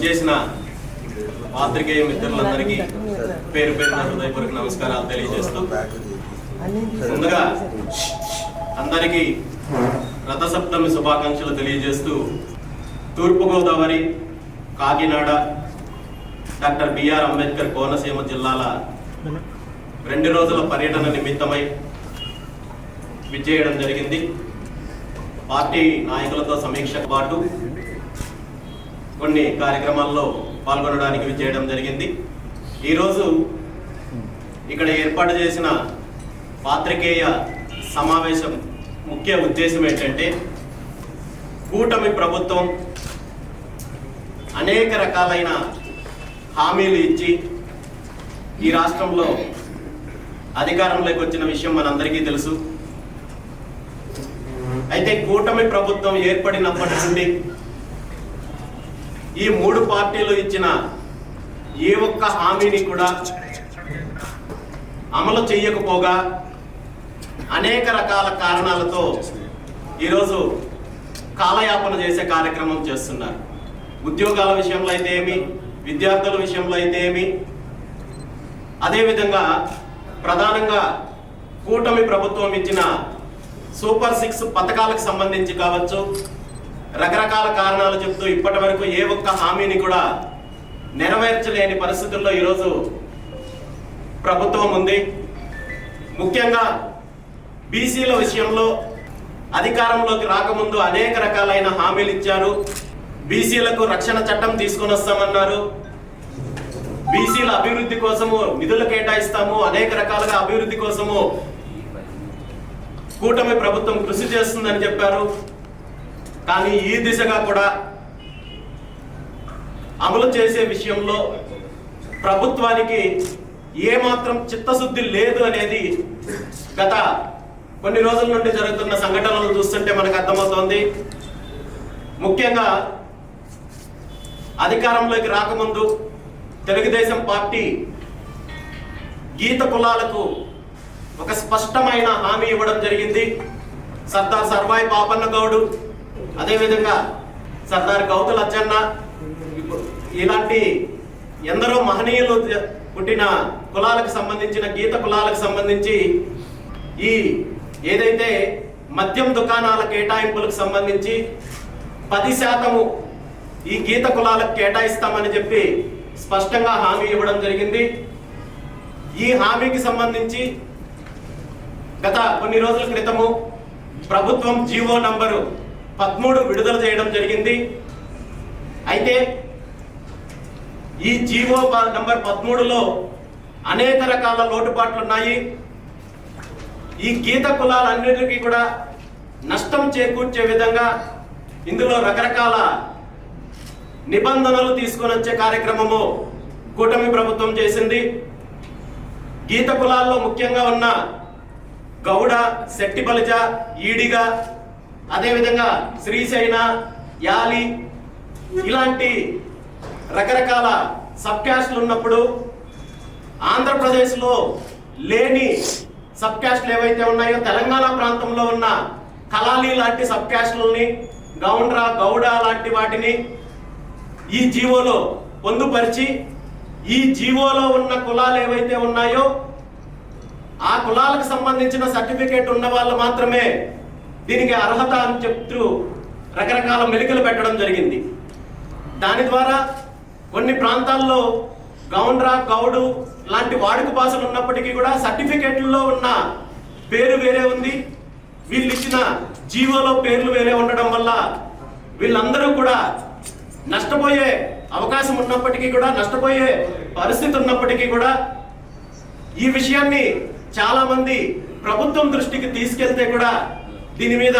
విచ్చేసిన పాత్రికేయ మిత్రులందరికీ పేరు పేరు హృదయపూర్వక నమస్కారాలు తెలియజేస్తూ ముందుగా అందరికీ రథసప్తమి శుభాకాంక్షలు తెలియజేస్తూ తూర్పుగోదావరి Kakinada doctor B R Ambedkar Konaseema జిల్లాల రెండు రోజుల పర్యటన నిమిత్తమై విచ్చేయడం జరిగింది. పార్టీ నాయకులతో సమీక్షకు పాటు కొన్ని కార్యక్రమాల్లో పాల్గొనడానికి చేయడం జరిగింది. ఈరోజు ఇక్కడ ఏర్పాటు చేసిన పాత్రికేయ సమావేశం ముఖ్య ఉద్దేశం ఏంటంటే కూటమి ప్రభుత్వం అనేక రకాలైన హామీలు ఇచ్చి ఈ రాష్ట్రంలో అధికారంలోకి వచ్చిన విషయం మనందరికీ తెలుసు. అయితే కూటమి ప్రభుత్వం ఏర్పడినప్పటి నుండి ఈ మూడు పార్టీలు ఇచ్చిన ఏ ఒక్క హామీని కూడా అమలు చేయకపోగా అనేక రకాల కారణాలతో ఈరోజు కాలయాపన చేసే కార్యక్రమం చేస్తున్నారు. ఉద్యోగాల విషయంలో అయితే ఏమి విద్యార్థుల విషయంలో అయితే ఏమి అదేవిధంగా ప్రధానంగా కూటమి ప్రభుత్వం ఇచ్చిన సూపర్ సిక్స్ పథకాలకు సంబంధించి కావచ్చు రకరకాల కారణాలు చెప్తూ ఇప్పటి వరకు ఏ ఒక్క హామీని కూడా నెరవేర్చలేని పరిస్థితుల్లో ఈరోజు ప్రభుత్వం ఉంది. ముఖ్యంగా బీసీల విషయంలో అధికారంలోకి రాకముందు అనేక రకాలైన హామీలు ఇచ్చారు. బీసీలకు రక్షణ చట్టం తీసుకొని వస్తామన్నారు. బీసీల అభివృద్ధి కోసము నిధులు కేటాయిస్తాము. అనేక రకాలుగా అభివృద్ధి కోసము కూటమి ప్రభుత్వం కృషి చేస్తుందని చెప్పారు. కానీ ఈ దిశగా కూడా అమలు చేసే విషయంలో ప్రభుత్వానికి ఏమాత్రం చిత్తశుద్ధి లేదు అనేది గత కొన్ని రోజుల నుండి జరుగుతున్న సంఘటనలు చూస్తుంటే మనకు అర్థమవుతోంది. ముఖ్యంగా అధికారంలోకి రాకముందు తెలుగుదేశం పార్టీ గీత కులాలకు ఒక స్పష్టమైన హామీ ఇవ్వడం జరిగింది. సర్దార్ సర్వాయి పాపన్న గౌడు అదేవిధంగా సర్దార్ గౌతుల్ అచ్చన్న ఇలాంటి ఎందరో మహనీయులు పుట్టిన కులాలకు సంబంధించిన గీత కులాలకు సంబంధించి ఈ ఏదైతే మద్యం దుకాణాల కేటాయింపులకు సంబంధించి పది శాతము ఈ గీత కులాలకు కేటాయిస్తామని చెప్పి స్పష్టంగా హామీ ఇవ్వడం జరిగింది. ఈ హామీకి సంబంధించి గత కొన్ని రోజుల క్రితము ప్రభుత్వం జీవో నంబరు పదమూడు విడుదల చేయడం జరిగింది. అయితే ఈ జీవో నంబర్ పదమూడులో అనేక రకాల లోటుపాట్లు ఉన్నాయి. ఈ గీత కులాలన్నిటికీ కూడా నష్టం చేకూర్చే విధంగా ఇందులో రకరకాల నిబంధనలు తీసుకొని వచ్చే కార్యక్రమము కూటమి ప్రభుత్వం చేసింది. గీత కులాల్లో ముఖ్యంగా ఉన్న గౌడ శెట్టి బలిజ ఈడిగా అదేవిధంగా శ్రీశైన యాలి ఇలాంటి రకరకాల సబ్ క్యాస్ట్లు ఉన్నప్పుడు ఆంధ్రప్రదేశ్లో లేని సబ్ క్యాస్ట్లు ఏవైతే ఉన్నాయో తెలంగాణ ప్రాంతంలో ఉన్న కలాలి లాంటి సబ్ క్యాస్ట్లని గౌడ లాంటి వాటిని ఈ జీవోలో పొందుపరిచి ఈ జీవోలో ఉన్న కులాలు ఏవైతే ఉన్నాయో ఆ కులాలకు సంబంధించిన సర్టిఫికేట్ ఉన్న వాళ్ళు మాత్రమే దీనికి అర్హత అని చెప్తూ రకరకాల మెలికలు పెట్టడం జరిగింది. దాని ద్వారా కొన్ని ప్రాంతాల్లో గౌండ్రా గౌడు లాంటి వాడుక భాషలు ఉన్నప్పటికీ కూడా సర్టిఫికేట్లలో ఉన్న పేరు వేరే ఉంది. వీళ్ళు ఇచ్చిన జీవోలో పేర్లు వేరే ఉండడం వల్ల వీళ్ళందరూ కూడా నష్టపోయే అవకాశం ఉన్నప్పటికీ కూడా నష్టపోయే పరిస్థితి ఉన్నప్పటికీ కూడా ఈ విషయాన్ని చాలామంది ప్రభుత్వం దృష్టికి తీసుకెళ్తే కూడా దీని మీద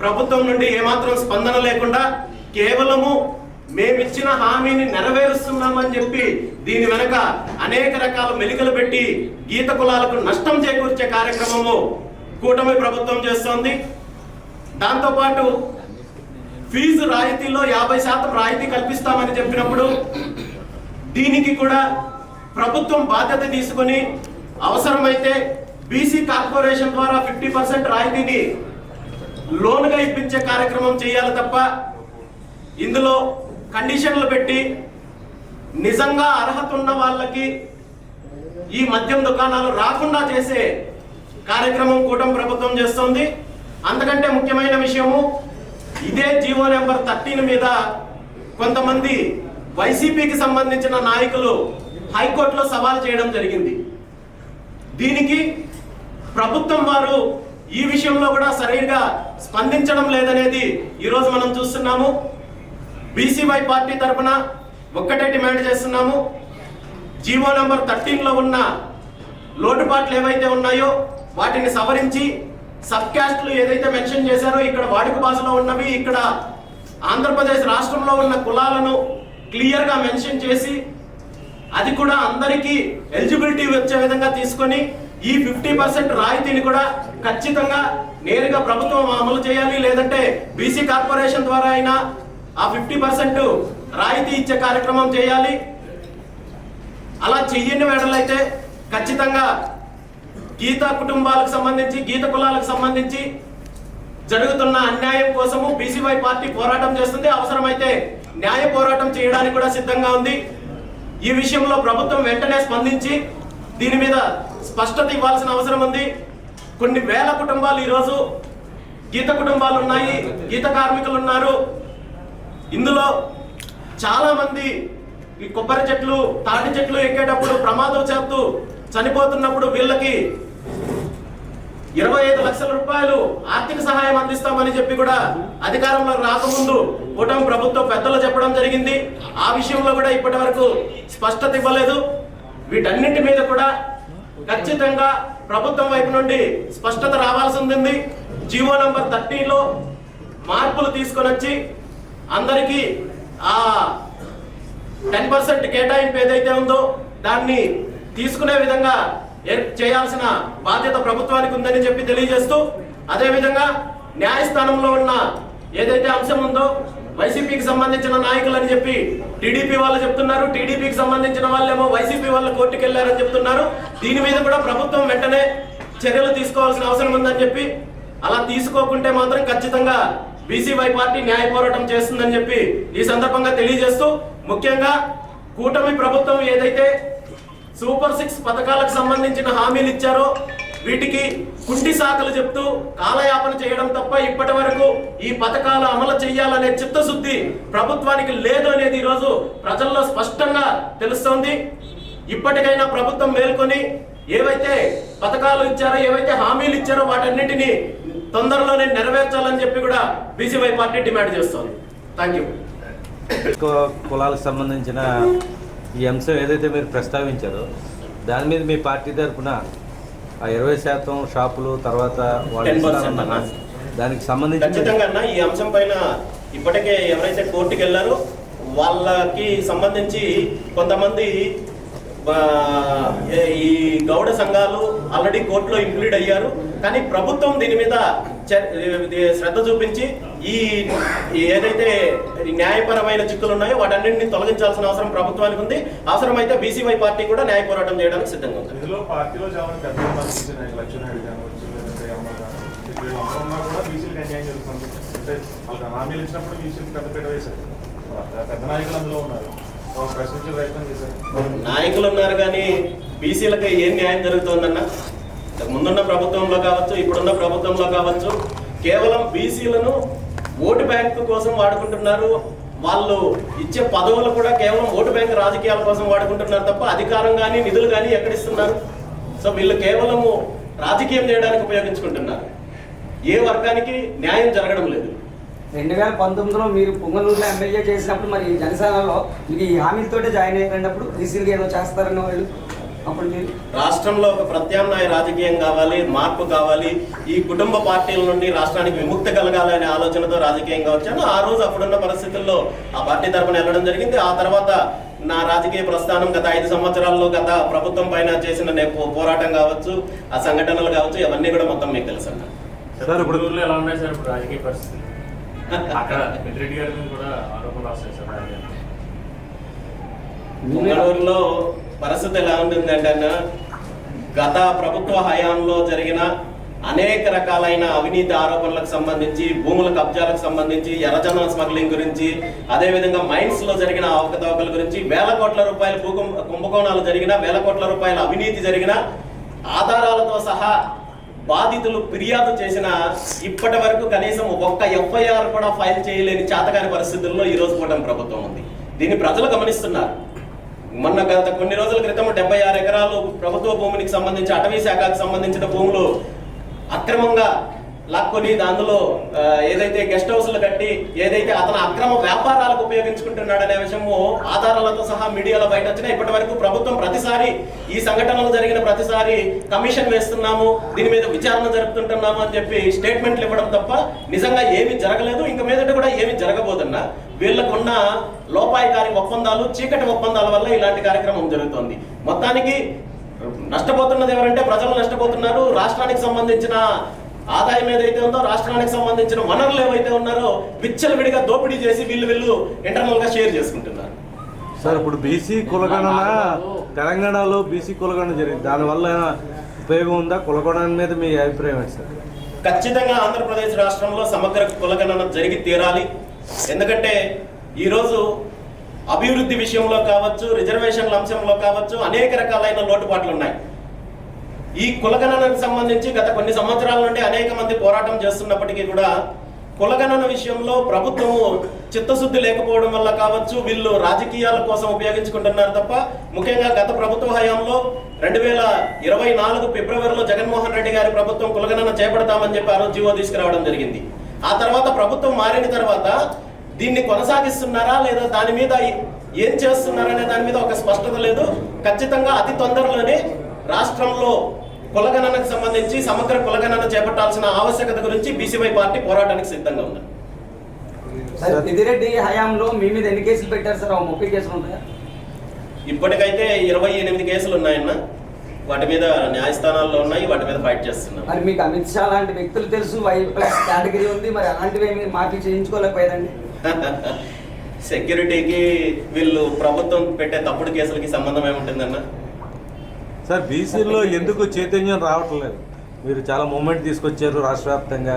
ప్రభుత్వం నుండి ఏమాత్రం స్పందన లేకుండా కేవలము మేమిచ్చిన హామీని నెరవేరుస్తున్నామని చెప్పి దీని వెనక అనేక రకాల మెలికలు పెట్టి గీత కులాలకు నష్టం చేకూర్చే కార్యక్రమము కూటమి ప్రభుత్వం చేస్తోంది. దాంతోపాటు ఫీజు రాయితీలో యాభై శాతం రాయితీ కల్పిస్తామని చెప్పినప్పుడు దీనికి కూడా ప్రభుత్వం బాధ్యత తీసుకొని అవసరమైతే బీసీ కార్పొరేషన్ ద్వారా ఫిఫ్టీ పర్సెంట్ రాయితీని లోన్గా ఇప్పించే కార్యక్రమం చేయాలి తప్ప ఇందులో కండిషన్లు పెట్టి నిజంగా అర్హత ఉన్న వాళ్ళకి ఈ మద్యం దుకాణాలు రాకుండా చేసే కార్యక్రమం కూటమి ప్రభుత్వం చేస్తోంది. అంతకంటే ముఖ్యమైన విషయము ఇదే జీవో నెంబర్ థర్టీన్ మీద కొంతమంది వైసీపీకి సంబంధించిన నాయకులు హైకోర్టులో సవాల్ చేయడం జరిగింది. దీనికి ప్రభుత్వం వారు ఈ విషయంలో కూడా సరైన స్పందించడం లేదనేది ఈరోజు మనం చూస్తున్నాము. బీసీవై పార్టీ తరఫున ఒక్కటే డిమాండ్ చేస్తున్నాము. జీవో నెంబర్ థర్టీన్లో ఉన్న లోటుపాట్లు ఏవైతే ఉన్నాయో వాటిని సవరించి సబ్ క్యాస్ట్లు ఏదైతే మెన్షన్ చేశారో ఇక్కడ వాడుక భాషలో ఉన్నవి ఇక్కడ ఆంధ్రప్రదేశ్ రాష్ట్రంలో ఉన్న కులాలను క్లియర్గా మెన్షన్ చేసి అది కూడా అందరికీ ఎలిజిబిలిటీ వచ్చే విధంగా తీసుకొని ఈ ఫిఫ్టీ పర్సెంట్ రాయితీని కూడా ఖచ్చితంగా నేరుగా ప్రభుత్వం అమలు చేయాలి లేదంటే బీసీ కార్పొరేషన్ ద్వారా అయినా ఆ ఫిఫ్టీ పర్సెంట్ రాయితీ ఇచ్చే కార్యక్రమం చేయాలి. అలా చెయ్యని వేడలైతే ఖచ్చితంగా గీత కుటుంబాలకు సంబంధించి గీత కులాలకు సంబంధించి జరుగుతున్న అన్యాయం కోసము బీసీవై పార్టీ పోరాటం చేస్తుంది. అవసరమైతే న్యాయ పోరాటం చేయడానికి కూడా సిద్ధంగా ఉంది. ఈ విషయంలో ప్రభుత్వం వెంటనే స్పందించి దీని మీద స్పష్టత ఇవ్వాల్సిన అవసరం ఉంది. కొన్ని వేల కుటుంబాలు ఈరోజు గీత కుటుంబాలు ఉన్నాయి గీత కార్మికులు ఉన్నారు. ఇందులో చాలా మంది ఈ కొబ్బరి చెట్లు తాటి చెట్లు ఎక్కేటప్పుడు ప్రమాదం చేస్తూ చనిపోతున్నప్పుడు వీళ్ళకి ఇరవై ఐదు లక్షల రూపాయలు ఆర్థిక సహాయం అందిస్తామని చెప్పి కూడా అధికారంలో రాకముందు కూటమి ప్రభుత్వం పెద్దలు చెప్పడం జరిగింది. ఆ విషయంలో కూడా ఇప్పటి వరకు స్పష్టత ఇవ్వలేదు. వీటన్నింటి మీద కూడా ఖచ్చితంగా ప్రభుత్వం వైపు నుండి స్పష్టత రావాల్సి ఉంది జీవో నంబర్ థర్టీలో మార్పులు తీసుకొని వచ్చి అందరికీ ఆ టెన్ పర్సెంట్ కేటాయింపు ఏదైతే ఉందో దాన్ని తీసుకునే విధంగా చేయాల్సిన బాధ్యత ప్రభుత్వానికి ఉందని చెప్పి తెలియజేస్తూ అదేవిధంగా న్యాయస్థానంలో ఉన్న ఏదైతే అంశం ఉందో వైసీపీకి సంబంధించిన నాయకులు అని చెప్పి టీడీపీ వాళ్ళు చెప్తున్నారు టీడీపీకి సంబంధించిన వాళ్ళేమో వైసీపీ వాళ్ళు కోర్టుకు వెళ్ళారని చెప్తున్నారు. దీని మీద కూడా ప్రభుత్వం వెంటనే చర్యలు తీసుకోవాల్సిన అవసరం ఉందని చెప్పి అలా తీసుకోకుంటే మాత్రం ఖచ్చితంగా బీసీవై పార్టీ న్యాయ పోరాటం చేస్తుందని చెప్పి ఈ సందర్భంగా తెలియజేస్తూ ముఖ్యంగా కూటమి ప్రభుత్వం ఏదైతే సూపర్ సిక్స్ పథకాలకు సంబంధించిన హామీలు ఇచ్చారో వీటికి కుంటి శాఖలు చెప్తూ కాలయాపన చేయడం తప్ప ఇప్పటి వరకు ఈ పథకాలు అమలు చేయాలనే చిత్తశుద్ధి ప్రభుత్వానికి లేదు అనేది ఈరోజు ప్రజల్లో స్పష్టంగా తెలుస్తోంది. ఇప్పటికైనా ప్రభుత్వం మేల్కొని ఏవైతే పథకాలు ఇచ్చారో ఏవైతే హామీలు ఇచ్చారో వాటన్నిటిని తొందరలోనే నెరవేర్చాలని చెప్పి కూడా బీసీవై పార్టీ డిమాండ్ చేస్తోంది. థ్యాంక్ యూ కులాలకు సంబంధించిన ఈ అంశం ఏదైతే మీరు ప్రస్తావించారో దాని మీద మీ పార్టీ తరఫున ఆ ఇరవై శాతం షాపులు తర్వాత వాళ్ళు 10% ఇస్తారన్న అన్న. దానికి సంబంధించి ఖచ్చితంగా అన్న ఈ అంశం పైన ఇప్పటికే ఎవరైతే కోర్టుకి వెళ్ళారో వాళ్ళకి సంబంధించి కొంతమంది ఈ గౌడ సంఘాలు ఆల్రెడీ కోర్టులో ఇంక్లూడ్ అయ్యారు కానీ ప్రభుత్వం దీని మీద శ్రద్ధ చూపించి ఈ ఏదైతే న్యాయపరమైన చిక్కులు ఉన్నాయో వాటన్నింటిని తొలగించాల్సిన అవసరం ప్రభుత్వానికి ఉంది. అవసరమైతే బీసీవై పార్టీ కూడా న్యాయ పోరాటం చేయడానికి సిద్ధంగా ఉంది. నాయకులు ఉన్నారు కానీ బీసీలకు ఏం న్యాయం జరుగుతోందన్న? ముందున్న ప్రభుత్వంలో కావచ్చు ఇప్పుడున్న ప్రభుత్వంలో కావచ్చు కేవలం బీసీలను ఓటు బ్యాంకు కోసం వాడుకుంటున్నారు. వాళ్ళు ఇచ్చే పదవులు కూడా కేవలం ఓటు బ్యాంక్ రాజకీయాల కోసం వాడుకుంటున్నారు తప్ప అధికారం కానీ నిధులు కానీ ఎక్కడిస్తున్నారు? సో వీళ్ళు కేవలము రాజకీయం చేయడానికి ఉపయోగించుకుంటున్నారు. ఏ వర్గానికి న్యాయం జరగడం లేదు. రెండు వేల పంతొమ్మిదిలో మీరు పొంగనూరులో ఎమ్మెల్యే చేసినప్పుడు మరి జనసేనలో మీకు ఈ హామీలతోటే జాయిన్ అయిపోయినప్పుడు బీసీలు ఏదో చేస్తారని వాళ్ళు మీరు రాష్ట్రంలో ఒక ప్రత్యామ్నాయ రాజకీయం కావాలి మార్పు కావాలి. ఈ కుటుంబ పార్టీల నుండి రాష్ట్రానికి విముక్తి కలగాలనే ఆలోచనతో రాజకీయంగా వచ్చాను. ఆ రోజు అప్పుడున్న పరిస్థితుల్లో ఆ పార్టీ తరపున వెళ్ళడం జరిగింది. ఆ తర్వాత నా రాజకీయ ప్రస్థానం గత ఐదు సంవత్సరాల్లో గత ప్రభుత్వం పైన చేసిన పోరాటం కావచ్చు ఆ సంఘటనలు కావచ్చు ఇవన్నీ కూడా మొత్తం మీకు తెలుసు అన్న. సార్ ఇప్పుడు ఎలా ఉన్నాయి సార్ ఇప్పుడు రాజకీయ పరిస్థితి అక్కడ పెద్దిరెడ్డి గారి మీద కూడా ఆరోపణలు వస్తాయి సార్. రాజకీయాలు. పరిస్థితి ఎలా ఉంటుందంటే గత ప్రభుత్వ హయాంలో జరిగిన అనేక రకాలైన అవినీతి ఆరోపణలకు సంబంధించి భూముల కబ్జాలకు సంబంధించి ఎర్రచందన స్మగ్లింగ్ గురించి అదేవిధంగా మైన్స్లో జరిగిన అవకతవకల గురించి వేల కోట్ల రూపాయల కుంభకోణాలు జరిగిన వేల కోట్ల రూపాయల అవినీతి జరిగిన ఆధారాలతో సహా బాధితులు ఫిర్యాదు చేసిన ఇప్పటి వరకు కనీసం ఒక్క ఎఫ్ఐఆర్ కూడా ఫైల్ చేయలేని చేతకాని పరిస్థితుల్లో ఈ రోజు కూటమి ప్రభుత్వం ఉంది. దీన్ని ప్రజలు గమనిస్తున్నారు. మొన్న గత కొన్ని రోజుల క్రితం డెబ్బై ఆరు ఎకరాలు ప్రభుత్వ భూమికి సంబంధించి అటవీ శాఖకు సంబంధించిన భూములు అక్రమంగా లాక్కొని దానిలో ఏదైతే గెస్ట్ హౌస్లు కట్టి ఏదైతే అతను అక్రమ వ్యాపారాలకు ఉపయోగించుకుంటున్నాడనే విషయము ఆధారాలతో సహా మీడియాలో బయట వచ్చినా ఇప్పటి వరకు ప్రభుత్వం ప్రతిసారి ఈ సంఘటనలు జరిగిన ప్రతిసారి కమిషన్ వేస్తున్నాము దీని మీద విచారణ జరుపుతుంటున్నాము అని చెప్పి స్టేట్మెంట్లు ఇవ్వడం తప్ప నిజంగా ఏమీ జరగలేదు. ఇంక మీదట కూడా ఏమీ జరగబోదన్నా. వీళ్ళకున్న లోపాయకారి ఒప్పందాలు చీకటి ఒప్పందాల వల్ల ఇలాంటి కార్యక్రమం జరుగుతోంది. మొత్తానికి నష్టపోతున్నది ఎవరంటే ప్రజలు నష్టపోతున్నారు. రాష్ట్రానికి సంబంధించిన ఆదాయం ఏదైతే ఉందో రాష్ట్రానికి సంబంధించిన వనరులు ఏవైతే ఉన్నారో విచ్చలవిడిగా దోపిడీ చేసి వీళ్ళు వీళ్ళు ఇంటర్నల్గా షేర్ చేసుకుంటున్నారు. సార్ ఇప్పుడు బీసీ కులగణన తెలంగాణలో బీసీ కులగణన జరిగింది. దానివల్ల ఉపయోగం ఉందా? కులగణన మీద మీ అభిప్రాయం ఏంటి సార్? ఖచ్చితంగా ఆంధ్రప్రదేశ్ రాష్ట్రంలో సమగ్ర కులగణన జరిగి తీరాలి. ఎందుకంటే ఈరోజు అభివృద్ధి విషయంలో కావచ్చు రిజర్వేషన్ల అంశంలో కావచ్చు అనేక రకాలైన లోటుపాట్లు ఉన్నాయి. ఈ కులగణనకు సంబంధించి గత కొన్ని సంవత్సరాల నుండి అనేక మంది పోరాటం చేస్తున్నప్పటికీ కూడా కులగణన విషయంలో ప్రభుత్వము చిత్తశుద్ధి లేకపోవడం వల్ల కావచ్చు వీళ్ళు రాజకీయాల కోసం ఉపయోగించుకుంటున్నారు తప్ప ముఖ్యంగా గత ప్రభుత్వ హయాంలో రెండు వేల ఇరవై నాలుగు ఫిబ్రవరిలో జగన్మోహన్ రెడ్డి గారి ప్రభుత్వం కులగణన చేపడతామని చెప్పారు జీవో తీసుకురావడం జరిగింది. ఆ తర్వాత ప్రభుత్వం మారిన తర్వాత దీన్ని కొనసాగిస్తున్నారా లేదా దాని మీద ఏం చేస్తున్నారనే దాని మీద ఒక స్పష్టత లేదు. ఖచ్చితంగా అతి తొందరలోనే రాష్ట్రంలో కులగణనకు సంబంధించి సమగ్ర కులగణన చేపట్టాల్సిన ఆవశ్యకత గురించి బీసీవై పార్టీ పోరాటానికి సిద్ధంగా ఉంది. హయాంలో మీ మీద ఎన్ని కేసులు పెట్టారు సార్? ముప్పై కేసులు ఇప్పటికైతే ఇరవై ఎనిమిది కేసులు ఉన్నాయన్న. వాటి మీద న్యాయస్థానాల్లో ఉన్నాయి వాటి మీద ఫైట్ చేస్తున్నాం మరి మీకు అమిత్ షా లాంటి వ్యక్తులు తెలుసు కేటగిరీ ఉంది మరి అలాంటివి ఏమి మాఫీ చేయించుకోలేకపోయారండి? సెక్యూరిటీకి వీళ్ళు ప్రభుత్వం పెట్టే తప్పుడు కేసులకి సంబంధం ఏముంటుందన్న? సార్ బీసీలో ఎందుకు చైతన్యం రావట్లేదు? మీరు చాలా మూమెంట్ తీసుకొచ్చారు రాష్ట్ర వ్యాప్తంగా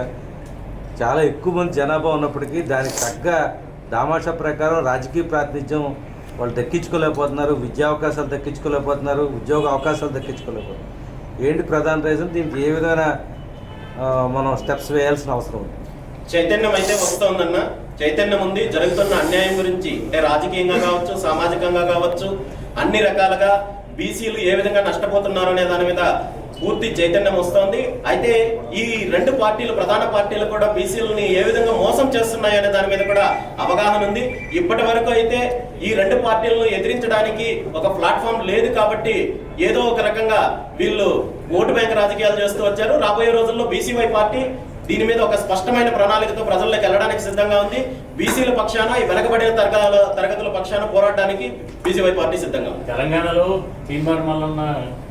చాలా ఎక్కువ మంది జనాభా ఉన్నప్పటికీ దానికి తగ్గ దామాషా ప్రకారం రాజకీయ ప్రాతినిధ్యం వాళ్ళు దక్కించుకోలేకపోతున్నారు విద్యా అవకాశాలు దక్కించుకోలేకపోతున్నారు ఉద్యోగ అవకాశాలు దక్కించుకోలేకపోతున్నారు. ఏంటి ప్రధాన రీజన్? దీనికి ఏ విధమైన మనం స్టెప్స్ వేయాల్సిన అవసరం ఉంది? చైతన్యం అయితే వస్తోందన్న. చైతన్యం ఉంది. జరుగుతున్న అన్యాయం గురించి అంటే రాజకీయంగా కావచ్చు సామాజికంగా కావచ్చు అన్ని రకాలుగా బీసీలు ఏ విధంగా నష్టపోతున్నారు అనే దాని మీద పూర్తి చైతన్యం వస్తోంది. అయితే ఈ రెండు పార్టీలు ప్రధాన పార్టీలు కూడా బీసీలని ఏ విధంగా మోసం చేస్తున్నాయి అనే దాని మీద కూడా అవగాహన ఉంది. ఇప్పటి వరకు అయితే ఈ రెండు పార్టీలను ఎదిరించడానికి ఒక ప్లాట్ఫామ్ లేదు కాబట్టి ఏదో ఒక రకంగా వీళ్ళు ఓటు బ్యాంక్ రాజకీయాలు చేస్తూ వచ్చారు. రాబోయే రోజుల్లో బీసీవై పార్టీ దీని మీద ఒక స్పష్టమైన ప్రణాళికతో ప్రజల్లోకి వెళ్ళడానికి సిద్ధంగా ఉంది. బీసీల పక్షాన ఈ వెనకబడిన తరగతుల తరగతుల పక్షాన పోరాటానికి బీసీవై పార్టీ సిద్ధంగా ఉంది. తెలంగాణలో వలన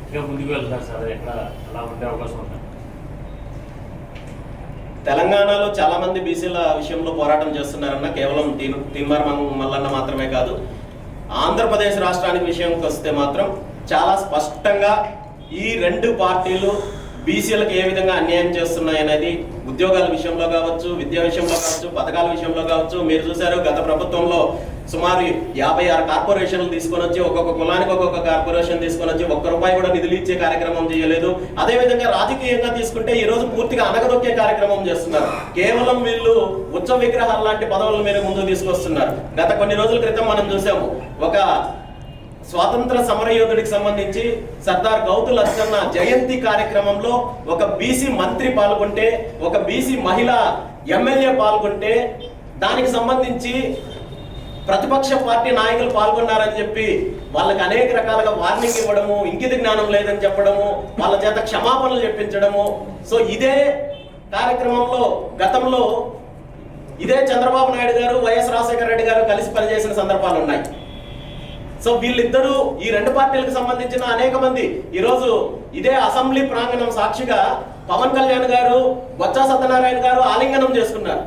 ఇంకా ముందుకు వెళ్తారు సార్. ఎక్కడ అలా ఉండే అవకాశం ఉంది? తెలంగాణలో చాలా మంది బీసీల విషయంలో పోరాటం చేస్తున్నారన్న కేవలం తీన్- తీన్మార్ మల్లన్న మాత్రమే కాదు. ఆంధ్రప్రదేశ్ రాష్ట్రానికి విషయంకి వస్తే మాత్రం చాలా స్పష్టంగా ఈ రెండు పార్టీలు బీసీలకు ఏ విధంగా అన్యాయం చేస్తున్నాయనేది ఉద్యోగాల విషయంలో కావచ్చు విద్యా విషయంలో కావచ్చు పథకాల విషయంలో కావచ్చు మీరు చూశారు గత ప్రభుత్వంలో సుమారు యాభై ఆరు కార్పొరేషన్లు తీసుకొని వచ్చి ఒక్కొక్క కులానికి ఒక్కొక్క కార్పొరేషన్ తీసుకొని వచ్చి ఒక్క రూపాయి కూడా నిధులు ఇచ్చే కార్యక్రమం చేయలేదు. అదే విధంగా రాజకీయంగా తీసుకుంటే ఈ రోజు పూర్తిగా అనగదొక్కే కార్యక్రమం చేస్తున్నారు. కేవలం వీళ్ళు ఉత్సవ విగ్రహాలు లాంటి పదవుల మీద ముందుకు తీసుకొస్తున్నారు. గత కొన్ని రోజుల క్రితం మనం చూసాము ఒక స్వాతంత్ర సమరయోధుడికి సంబంధించి సర్దార్ గౌతు లచ్చన్న జయంతి కార్యక్రమంలో ఒక బీసీ మంత్రి పాల్గొంటే ఒక బీసీ మహిళ ఎమ్మెల్యే పాల్గొంటే దానికి సంబంధించి ప్రతిపక్ష పార్టీ నాయకులు పాల్గొన్నారని చెప్పి వాళ్ళకి అనేక రకాలుగా వార్నింగ్ ఇవ్వడము ఇంకిత జ్ఞానం లేదని చెప్పడము వాళ్ళ చేత క్షమాపణలు చెప్పించడము. సో ఇదే కార్యక్రమంలో గతంలో ఇదే చంద్రబాబు నాయుడు గారు వైఎస్ రాజశేఖర రెడ్డి గారు కలిసి పనిచేసిన సందర్భాలు ఉన్నాయి సో వీళ్ళిద్దరూ ఈ రెండు పార్టీలకు సంబంధించిన అనేక మంది ఈరోజు ఇదే అసెంబ్లీ ప్రాంగణం సాక్షిగా పవన్ కళ్యాణ్ గారు బొత్స సత్యనారాయణ గారు ఆలింగనం చేసుకున్నారు.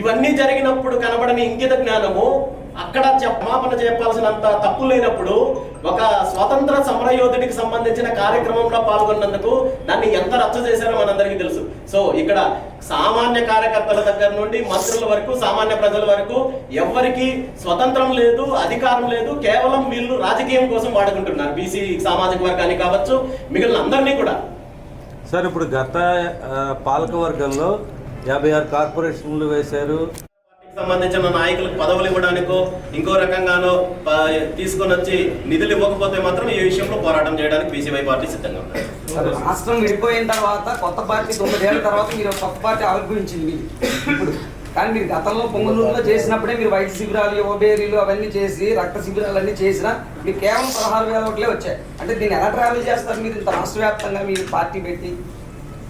ఇవన్నీ జరిగినప్పుడు కనబడని ఇంకిత జ్ఞానము అక్కడ క్షమాపణ చెప్పాల్సినంత తప్పు లేనప్పుడు ఒక స్వతంత్ర సమరయోధుడికి సంబంధించిన కార్యక్రమంలో పాల్గొన్నందుకు దాన్ని ఎంత రచ్చ చేశారో మనందరికీ తెలుసు. సో ఇక్కడ సామాన్య కార్యకర్తల దగ్గర నుండి మంత్రుల వరకు సామాన్య ప్రజల వరకు ఎవ్వరికి స్వతంత్రం లేదు అధికారం లేదు కేవలం వీళ్ళు రాజకీయం కోసం వాడుకుంటున్నారు. బీసీ సామాజిక వర్గాన్ని కావచ్చు మిగిలిన అందరినీ కూడా. సార్ ఇప్పుడు గత పాలక వర్గంలో యాభై ఆరు కార్పొరేషన్లు వేశారు. సంబంధించిన నాయకులకు పదవులు ఇవ్వడానికో ఇంకో రకంగానో తీసుకొని వచ్చి నిధులు ఇవ్వకపోతే మాత్రం ఈ విషయంలో పోరాటం చేయడానికి బీసీవై పార్టీ సిద్ధంగా ఉంది. రాష్ట్రం విడిపోయిన తర్వాత కొత్త పార్టీ తొమ్మిదేళ్ళ తర్వాత మీరు కొత్త పార్టీ ఆవిర్భవించింది ఇప్పుడు కానీ మీరు గతంలో పొంగనూరులో చేసినప్పుడే మీరు వైద్య శిబిరాలు యువబేరీలు అవన్నీ చేసి రక్త శిబిరాలు అన్నీ చేసినా మీరు కేవలం పదహారు వేల ఓట్లే వచ్చాయి. అంటే దీన్ని ఎలా ట్రావెల్ చేస్తారు మీరు ఇంత రాష్ట్ర వ్యాప్తంగా మీరు పార్టీ పెట్టి?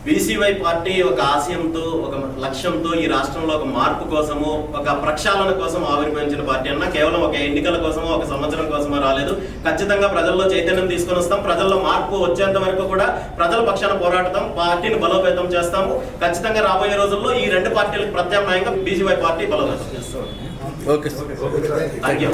బీసీవై పార్టీ ఒక ఆశయంతో ఒక లక్ష్యంతో ఈ రాష్ట్రంలో ఒక మార్పు కోసము ఒక ప్రక్షాళన కోసం ఆవిర్భవించిన పార్టీ అన్న కేవలం ఒక ఎన్నికల కోసమో ఒక సంవత్సరం కోసమో రాలేదు. ఖచ్చితంగా ప్రజల్లో చైతన్యం తీసుకొని వస్తాం. ప్రజల్లో మార్పు వచ్చేంత వరకు కూడా ప్రజల పక్షాన పోరాడతాం. పార్టీని బలోపేతం చేస్తాము. ఖచ్చితంగా రాబోయే రోజుల్లో ఈ రెండు పార్టీలకు ప్రత్యామ్నాయంగా బీసీవై పార్టీ బలోపేతం చేస్తాం ఓకే థ్యాంక్ యూ